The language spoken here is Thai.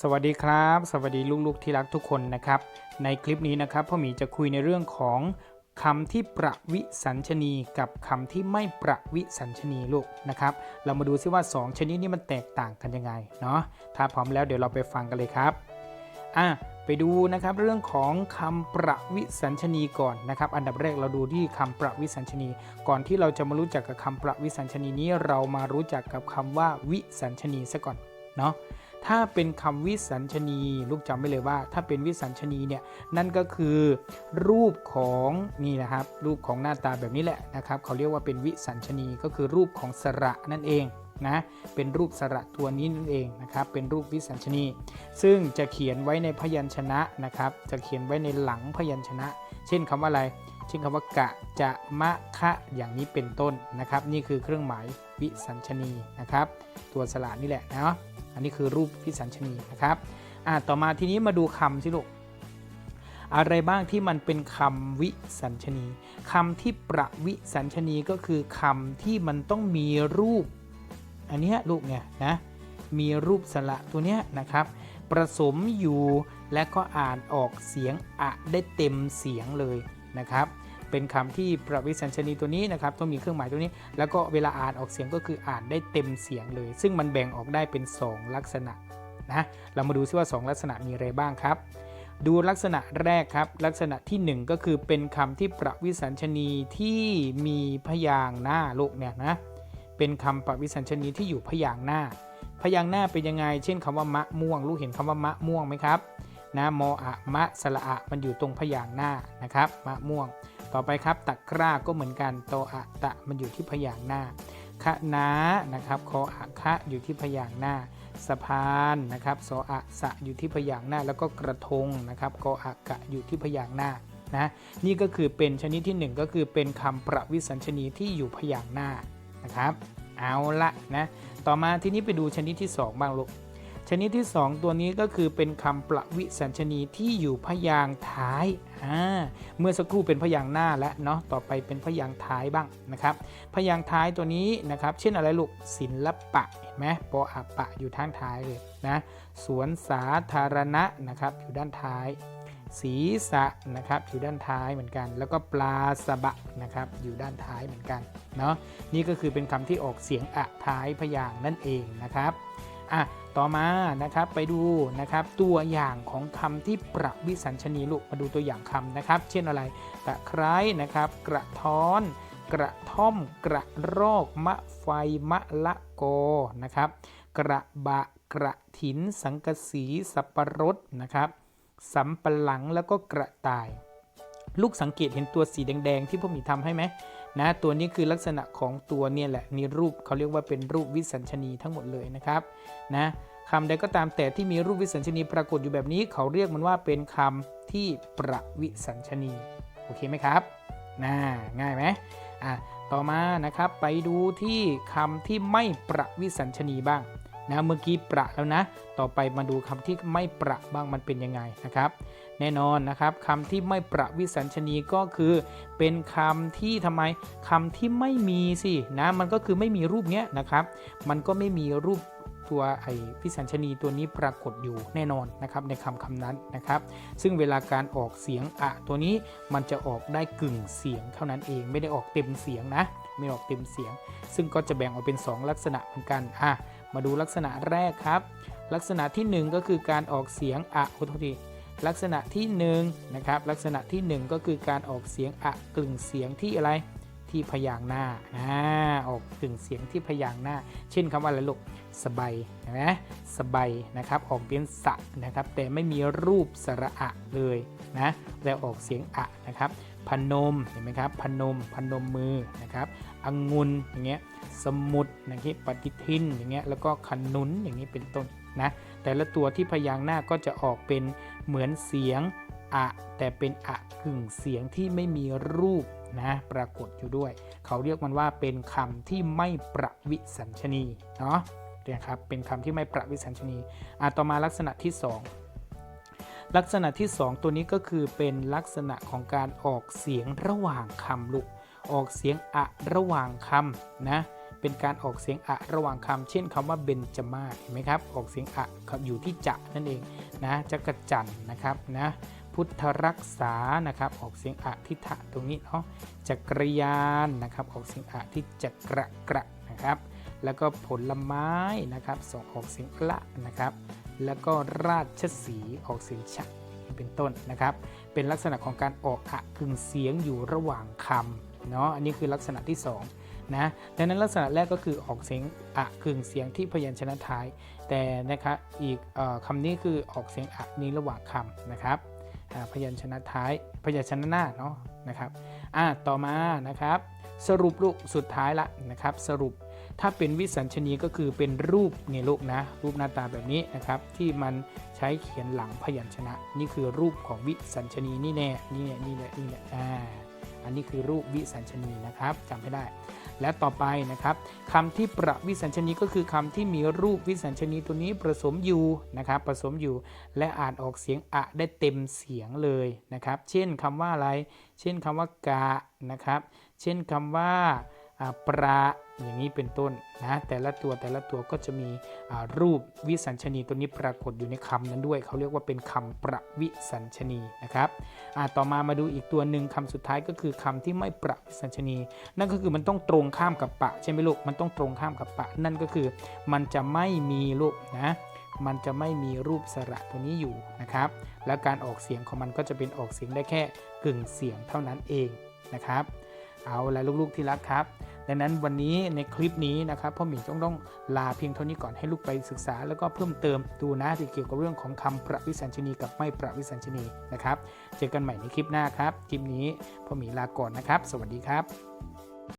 สวัสดีครับ สวัสดีลูกๆที่รักทุกคนนะครับ ในคลิปนี้นะครับพ่อหมีจะคุยในเรื่องของคำที่ประวิสัญชนีกับคำที่ไม่ประวิสัญชนีลูกนะครับ เรามาดูซิว่า 2 ชนิดนี้มันแตกต่างกันยังไงเนาะถ้าพร้อมแล้วเดี๋ยวเราไปฟังกันเลยครับอะไปดูนะครับเรื่องของคำประวิสัญชนีก่อนนะครับ อันดับแรกเราดูที่คำประวิสัญชนี ก่อนที่เราจะมารู้จักกับคำประวิสัญชนีนี้ เรามารู้จักกับคำว่าวิสัญชนีซะก่อนเนาะ ถ้าเป็นคำวิสัญชนี ลูกจำไว้เลยว่า ถ้าเป็นวิสัญชนีเนี่ยนั่นก็คือรูปของนี่นะครับรูปของหน้าตาแบบนี้แหละนะครับเขาเรียกว่าเป็นวิสัญชนีก็คือรูปของสระนั่นเองนะเป็นรูปสระตัวนี้นั่นเองนะครับเป็นรูปวิสัญชนี ซึ่งจะเขียนไว้ในพยัญชนะนะครับจะเขียนไว้ในหลังพยัญชนะ เช่นคำว่าอะไรเช่นคำว่ากะจะมะคะอย่างนี้เป็นต้นนะครับ นี่คือเครื่องหมายวิสัญชนีนะครับ ตัวสระนี่แหละเนาะ อันนี้คือรูปวิสัญชนีนะครับอ่าต่อมาทีนี้มาดูคำสิลูกอะไรบ้างที่มันเป็นคำวิสัญชนีคำที่ประวิสัญชนีก็คือคำที่มันต้องมีรูป อันนี้ลูกเนี่ยนะมีรูปสระตัวเนี้ยนะครับประสมอยู่และก็อ่านออกเสียงอะได้เต็มเสียงเลยนะครับ เป็นคำที่ประวิสัญชนีตัวนี้นะครับต้องมีเครื่องหมายตัวนี้ แล้วก็เวลาอ่านออกเสียงก็คืออ่านได้เต็มเสียงเลย ซึ่งมันแบ่งออกได้เป็น 2 ลักษณะนะเรามาดูซิว่า 2 ลักษณะมีอะไรบ้างครับ ดูลักษณะแรกครับ ลักษณะที่ 1 ก็คือเป็นคำที่ประวิสัญชนีที่มีพยางหน้าลูกเนี่ยนะเป็นคำประวิสัญชนีที่อยู่พยางหน้า พยางหน้าเป็นยังไง เช่นคำว่ามะม่วง ลูกเห็นคำว่ามะม่วงไหมครับนะมออะมะสระอะมันอยู่ตรงพยางหน้านะครับมะม่วง ต่อไปครับตะกร้าก็เหมือนกันโตอะตะมันอยู่ที่พยางค์หน้าคะนานะครับคออะคะอยู่ที่พยางค์หน้า สะพานนะครับสออะสะอยู่ที่พยางค์หน้า แล้วก็กระทงนะครับกออะกะอยู่ที่พยางค์หน้านะนี่ก็คือเป็นชนิดที่ 1 ก็คือเป็นคำประวิสัญชนีที่อยู่พยางค์หน้านะครับ เอาละนะต่อมาทีนี้ไปดูชนิดที่ 2 บ้างลูกชนิดที่ 2 ตัวนี้ก็คือเป็นคำประวิสัญชนีที่อยู่พยางค์ท้าย อ่าเมื่อสักครู่เป็นพยางค์หน้าแล้วเนาะต่อไปเป็นพยางค์ท้ายบ้างนะครับ พยางค์ท้ายตัวนี้นะครับ เช่นอะไรลูกศิลปะเห็นไหมปออะปะอยู่ทางท้ายเลยนะสวนสาธารณะนะครับอยู่ด้านท้ายศีรษะนะครับอยู่ด้านท้ายเหมือนกัน แล้วก็ปลาสบะนะครับอยู่ด้านท้ายเหมือนกันเนาะนี่ก็คือเป็นคำที่ออกเสียงอะท้ายพยางนั่นเองนะครับ อะต่อมานะครับไปดูนะครับตัวอย่างของคำที่ประวิสัญชนีลูกมาดูตัวอย่างคำนะครับ เช่นอะไรตะไคร้นะครับ กระท้อน กระท่อม กระรอกมะไฟมะละกอนะครับ กระบะกระถิน สังกะสีสับปะรดนะครับสำปะหลังแล้วก็กระต่าย ลูกสังเกตเห็นตัวสีแดง ๆ ที่พ่อหมีทำให้ไหม นะตัวนี้คือลักษณะของตัวเนี่ยแหละนีรูปเขาเรียกว่าเป็นรูปวิสัญชนีทั้งหมดเลยนะครับนะคำใดก็ตามแต่ที่มีรูปวิสัญชนีปรากฏอยู่แบบนี้ เขาเรียกมันว่าเป็นคำที่ประวิสัญชนีโอเคไหมครับน่าง่ายไหมอะต่อมานะครับไปดูที่คำที่ไม่ประวิสัญชนีบ้างนะเมื่อกี้ประแล้วนะ ต่อไปมาดูคำที่ไม่ประบ้างมันเป็นยังไงนะครับ แน่นอนนะครับคำที่ไม่ประวิสัญชนีก็คือ เป็นคำที่ทำไมคำที่ไม่มีสินะมันก็คือไม่มีรูปเนี้ยนะครับมันก็ไม่มีรูปตัวไอ้วิสัญชนีตัวนี้ปรากฏอยู่แน่นอนนะครับในคำคำนั้นนะครับ ซึ่งเวลาการออกเสียงอะตัวนี้มันจะออกได้กึ่งเสียงเท่านั้นเองไม่ได้ออกเต็มเสียงนะไม่ออกเต็มเสียง ซึ่งก็จะแบ่งออกเป็น 2 ลักษณะเหมือนกันอะมาดูลักษณะแรกครับ ลักษณะทีหนึ่1 ก็คือการออกเสียงอะโทษที ลักษณะที่1นงนะครับลักษณะที่ 1 ก็คือการออกเสียงอะกลึงเสียงที่อะไรที่พยางหน้าอ่าออกกลึงเสียงที่พยางหน้า เช่นคำว่าอะไรลูกสบายนไหมสบายนะครับออกเป็นสะนะครับแต่ไม่มีรูปสระอะเลยนะแต่ออกเสียงอะนะครับพนมเห็นไหมครับพนมพนมมือนะครับองุนอย่างเงี้ยสมุดอย่างเงี้ยปฏิทินอย่างเงี้ยแล้วก็ขนุนอย่างนี้เป็นต้นนะ แต่ละตัวที่พยางค์หน้าก็จะออกเป็นเหมือนเสียงอะแต่เป็นอะกึ่งเสียงที่ไม่มีรูปนะปรากฏอยู่ด้วย เขาเรียกมันว่าเป็นคำที่ไม่ประวิสัญชนีเนาะนะครับเป็นคำที่ไม่ประวิสัญชนีอะต่อมาลักษณะที่ 2 ลักษณะที่ 2 ตัวนี้ก็คือเป็นลักษณะของการออกเสียงระหว่างคำลูกออกเสียงอะระหว่างคำนะ เป็นการออกเสียงอะระหว่างคำเช่นคำว่าเบนจมาศเห็นไหมครับ ออกเสียงอะอยู่ที่จะนั่นเองนะจักรจันนะครับนะพุทธรักษานะครับ ออกเสียงอะที่ทะตรงนี้เนาะจักรยานนะครับ ออกเสียงอะที่จักระกระนะครับ แล้วก็ผลไม้นะครับสองออกเสียงละนะครับ แล้วก็ราชสีออกเสียงชะเป็นต้นนะครับ เป็นลักษณะของการออกอะกึ่งเสียงอยู่ระหว่างคำเนาะอันนี้คือลักษณะที่ 2 นะดังนั้นลักษณะแรกก็คือออกเสียงอะกึ่งเสียงที่พยัญชนะท้าย แต่นะครับอีกอคำนี้คือออกเสียงอะนี้ระหว่างคำนะครับพยัญชนะท้าย พยัญชนะหน้าเนาะนะครับอ่าต่อมานะครับ สรุปลูกสุดท้ายละนะครับ สรุปถ้าเป็นวิสัญชนีก็คือเป็นรูปเนี่ลูกนะ รูปหน้าตาแบบนี้นะครับ ที่มันใช้เขียนหลังพยัญชนะ นี่คือรูปของวิสัญชนีนี่แน่นี่แน่นี่แน่นี่แน่อ่าอันนี้คือรูปวิสัญชนีนะครับจำให้ได้ และต่อไปนะครับคำที่ประวิสัญชนีก็คือคำที่มีรูปวิสัญชนีตัวนี้ผสมอยู่นะครับผสมอยู่ และอ่านออกเสียงอะได้เต็มเสียงเลยนะครับ เช่นคำว่าอะไร เช่นคำว่ากะนะครับ เช่นคำว่าอ่าประ อย่างนี้เป็นต้นนะแต่ละตัวแต่ละตัวก็จะมีรูปวิสัญชนีตัวนี้ปรากฏอยู่ในคำนั้นด้วย เขาเรียกว่าเป็นคำประวิสัญชนีนะครับต่อมามาดูอีกตัวหนึ่งคำสุดท้ายก็คือคำที่ไม่ประวิสัญชนี นั่นก็คือมันต้องตรงข้ามกับปะใช่ไหมลูกมันต้องตรงข้ามกับปะ นั่นก็คือมันจะไม่มีลูกนะมันจะไม่มีรูปสระตัวนี้อยู่นะครับ แล้วการออกเสียงของมันก็จะเป็นออกเสียงได้แค่กึ่งเสียงเท่านั้นเองนะครับ เอาละลูกๆที่รักครับ ดังนั้นวันนี้ในคลิปนี้นะครับพ่อหมีต้องต้องลาเพียงเท่านี้ก่อนให้ลูกไปศึกษา แล้วก็เพิ่มเติมดูนะที่เกี่ยวกับเรื่องของคำประวิสัญชนีกับไม่ประวิสัญชนีนะครับ เจอกันใหม่ในคลิปหน้าครับคลิปนี้พ่อหมีลาก่อนนะครับ สวัสดีครับ